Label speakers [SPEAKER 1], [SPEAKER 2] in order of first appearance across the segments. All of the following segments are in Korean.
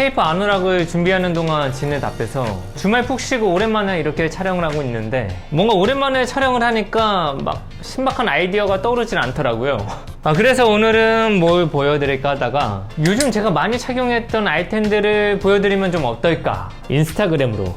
[SPEAKER 1] 페이퍼 아누락을 준비하는 동안 진에 답해서 주말 푹 쉬고 오랜만에 이렇게 촬영을 하고 있는데 뭔가 오랜만에 촬영을 하니까 막 신박한 아이디어가 떠오르질 않더라고요. 아, 그래서 오늘은 뭘 보여드릴까 하다가 요즘 제가 많이 착용했던 아이템들을 보여드리면 좀 어떨까? 인스타그램으로.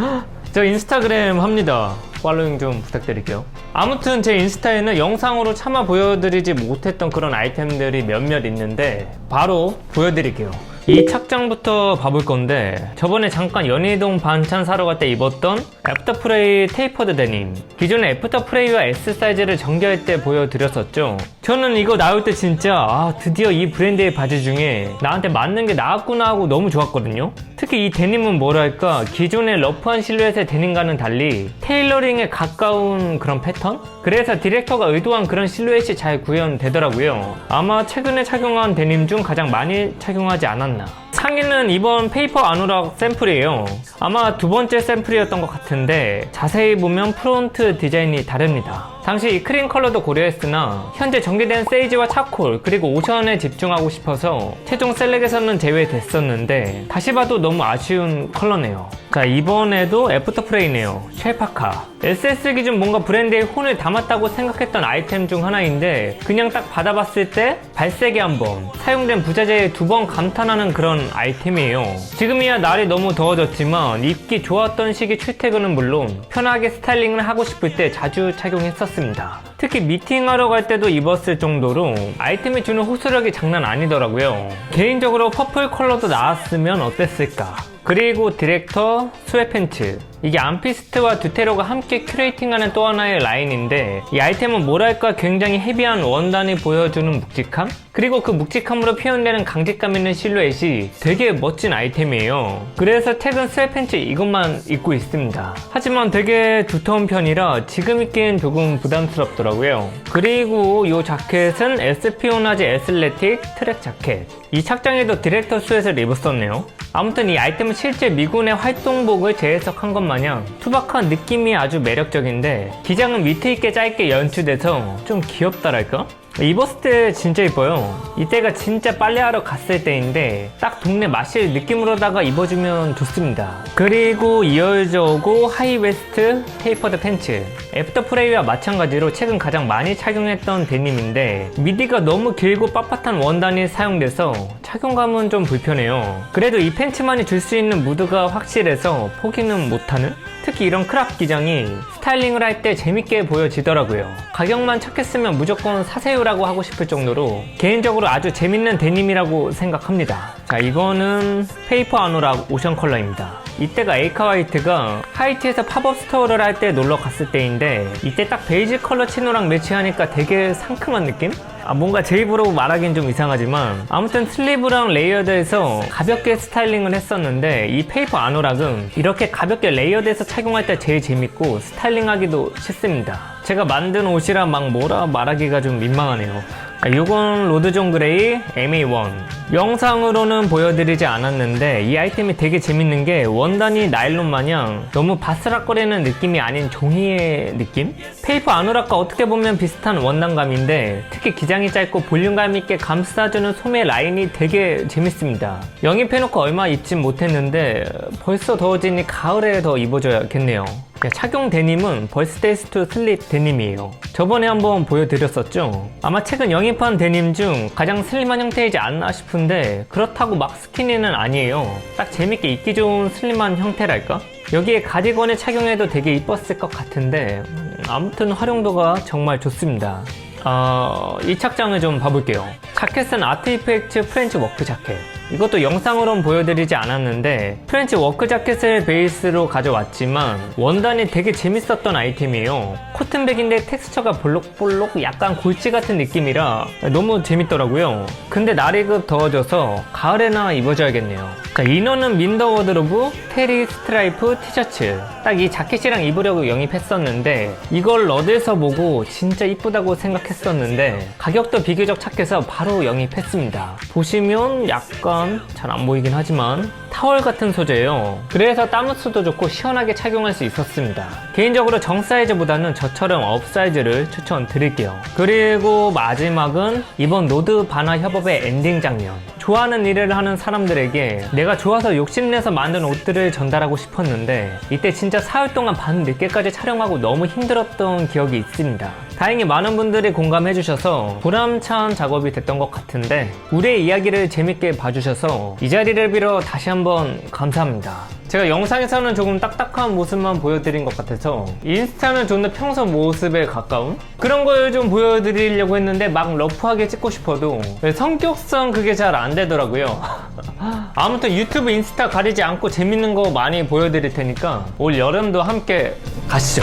[SPEAKER 1] 저 인스타그램 합니다. 팔로잉 좀 부탁드릴게요. 아무튼 제 인스타에는 영상으로 차마 보여드리지 못했던 그런 아이템들이 몇몇 있는데 바로 보여드릴게요. 이 착장부터 봐볼 건데 저번에 잠깐 연희동 반찬 사러 갈 때 입었던 애프터프레이 테이퍼드 데님. 기존의 애프터프레이와 S 사이즈를 정교할 때 보여드렸었죠. 저는 이거 나올 때 진짜 아 드디어 이 브랜드의 바지 중에 나한테 맞는 게 나왔구나 하고 너무 좋았거든요. 특히 이 데님은 뭐랄까 기존의 러프한 실루엣의 데님과는 달리 테일러링에 가까운 그런 패턴? 그래서 디렉터가 의도한 그런 실루엣이 잘 구현되더라고요. 아마 최근에 착용한 데님 중 가장 많이 착용하지 않았나 상의는 이번 페이퍼 아누락 샘플이에요. 아마 두 번째 샘플이었던 것 같은데 자세히 보면 프론트 디자인이 다릅니다. 당시 이 크림 컬러도 고려했으나 현재 정제된 세이지와 차콜 그리고 오션에 집중하고 싶어서 최종 셀렉에서는 제외됐었는데 다시 봐도 너무 아쉬운 컬러네요. 자 이번에도 애프터 프레이네요. 쉘파카 SS 기준 뭔가 브랜드의 혼을 담았다고 생각했던 아이템 중 하나인데 그냥 딱 받아봤을 때 발색이 한번 사용된 부자재에 두 번 감탄하는 그런 아이템이에요. 지금이야 날이 너무 더워졌지만 입기 좋았던 시기 출퇴근은 물론 편하게 스타일링을 하고 싶을 때 자주 착용했었 습니다. 특히 미팅하러 갈 때도 입었을 정도로 아이템이 주는 호소력이 장난 아니더라고요. 개인적으로 퍼플 컬러도 나왔으면 어땠을까? 그리고 디렉터 스웨 팬츠 이게 암피스트와 두테로가 함께 큐레이팅하는 또 하나의 라인인데 이 아이템은 뭐랄까 굉장히 헤비한 원단이 보여주는 묵직함 그리고 그 묵직함으로 표현되는 강직감 있는 실루엣이 되게 멋진 아이템이에요. 그래서 퇴근 스웨팬츠 이것만 입고 있습니다. 하지만 되게 두터운 편이라 지금 입기엔 조금 부담스럽더라고요. 그리고 이 자켓은 에스피오나지 에슬레틱 트랙 자켓. 이 착장에도 디렉터 스웨트를 입었었네요. 아무튼 이 아이템은 실제 미군의 활동복을 재해석한 것 마냥 투박한 느낌이 아주 매력적인데 기장은 위트 있게 짧게 연출돼서 좀 귀엽다랄까? 입었을 때 진짜 이뻐요. 이때가 진짜 빨래하러 갔을 때인데 딱 동네 마실 느낌으로다가 입어주면 좋습니다. 그리고 이어져 오고 하이웨스트 테이퍼드 팬츠 애프터 프레이와 마찬가지로 최근 가장 많이 착용했던 데님인데 미디가 너무 길고 빳빳한 원단이 사용돼서 착용감은 좀 불편해요. 그래도 이 팬츠만이 줄 수 있는 무드가 확실해서 포기는 못하는? 특히 이런 크랍 기장이 스타일링을 할 때 재밌게 보여지더라고요. 가격만 착했으면 무조건 사세요라고 하고 싶을 정도로 개인적으로 아주 재밌는 데님이라고 생각합니다. 자, 이거는 페이퍼 아노락 오션 컬러입니다. 이때가 에이카 화이트가 하이트에서 팝업 스토어를 할 때 놀러 갔을 때인데 이때 딱 베이지 컬러 치노랑 매치하니까 되게 상큼한 느낌? 아, 뭔가 제 입으로 말하긴 좀 이상하지만 아무튼 슬리브랑 레이어드에서 가볍게 스타일링을 했었는데 이 페이퍼 아노락은 이렇게 가볍게 레이어드해서 착용할 때 제일 재밌고 스타일링하기도 쉽습니다. 제가 만든 옷이라 막 뭐라 말하기가 좀 민망하네요. 아, 이건 로드존 그레이 MA1 영상으로는 보여드리지 않았는데 이 아이템이 되게 재밌는 게 원단이 나일론 마냥 너무 바스락거리는 느낌이 아닌 종이의 느낌? 페이퍼 아누락과 어떻게 보면 비슷한 원단감인데 특히 기장이 짧고 볼륨감 있게 감싸주는 소매 라인이 되게 재밌습니다. 영입해놓고 얼마 입진 못했는데 벌써 더워지니 가을에 더 입어줘야겠네요. 네, 착용 데님은 벌스데이스 투 슬립 데님이에요. 저번에 한번 보여드렸었죠. 아마 최근 영입한 데님 중 가장 슬림한 형태이지 않나 싶은데 그렇다고 막 스키니는 아니에요. 딱 재밌게 입기 좋은 슬림한 형태랄까? 여기에 가디건에 착용해도 되게 이뻤을 것 같은데 음, 아무튼 활용도가 정말 좋습니다. 어, 이 착장을 좀 봐볼게요. 자켓은 아트 이펙트 프렌치 워크 자켓. 이것도 영상으로는 보여드리지 않았는데 프렌치 워크 자켓을 베이스로 가져왔지만 원단이 되게 재밌었던 아이템이에요. 코튼백인데 텍스처가 볼록볼록 약간 골지 같은 느낌이라 너무 재밌더라고요. 근데 날이 급 더워져서 가을에나 입어줘야겠네요. 자, 이너는 민더 워드로브 테리 스트라이프 티셔츠. 딱 이 자켓이랑 입으려고 영입했었는데 이걸 러드에서 보고 진짜 이쁘다고 생각했었는데 가격도 비교적 착해서 바로 영입했습니다. 보시면 약간 잘 안 보이긴 하지만 타월 같은 소재예요. 그래서 땀 흡수도 좋고 시원하게 착용할 수 있었습니다. 개인적으로 정 사이즈보다는 저처럼 업 사이즈를 추천드릴게요. 그리고 마지막은 이번 노드 바나 협업의 엔딩 장면. 좋아하는 일을 하는 사람들에게 내가 좋아서 욕심내서 만든 옷들을 전달하고 싶었는데 이때 진짜 사흘 동안 밤 늦게까지 촬영하고 너무 힘들었던 기억이 있습니다. 다행히 많은 분들이 공감해 주셔서 보람찬 작업이 됐던 것 같은데 우리의 이야기를 재밌게 봐주셔서 이 자리를 빌어 다시 한번 감사합니다. 제가 영상에서는 조금 딱딱한 모습만 보여드린 것 같아서 인스타는 좀 더 평소 모습에 가까운 그런 걸 좀 보여드리려고 했는데 막 러프하게 찍고 싶어도 성격상 그게 잘 안 되더라고요. 아무튼 유튜브 인스타 가리지 않고 재밌는 거 많이 보여드릴 테니까 올 여름도 함께 가시죠.